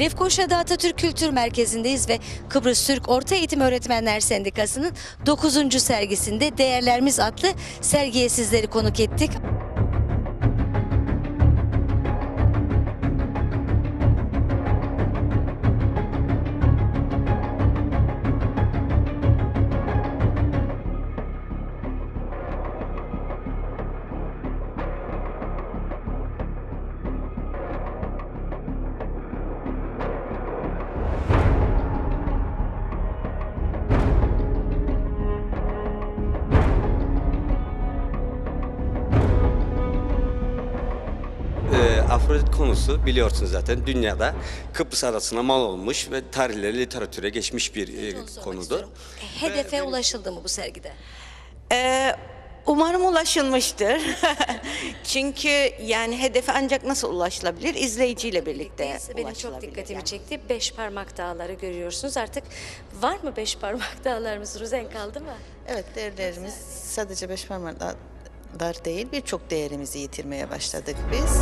Lefkoşa'da Atatürk Kültür Merkezi'ndeyiz ve Kıbrıs Türk Orta Eğitim Öğretmenler Sendikası'nın 9. sergisinde Değerlerimiz adlı sergiye sizleri konuk ettik. Afrodit konusu biliyorsunuz zaten dünyada Kıbrıs arasına mal olmuş ve tarihlere, literatüre geçmiş bir e, konudur. Hedefe ulaşıldı mı bu sergide? Ee, umarım ulaşılmıştır. Çünkü yani hedefe ancak nasıl ulaşılabilir? İzleyiciyle birlikte Neyse, benim çok ulaşılabilir dikkatimi yani. çekti. Beş parmak dağları görüyorsunuz. Artık var mı beş parmak dağlarımız? Ruzen kaldı mı? Evet değerlerimiz sadece beş parmaklar değil birçok değerimizi yitirmeye başladık biz.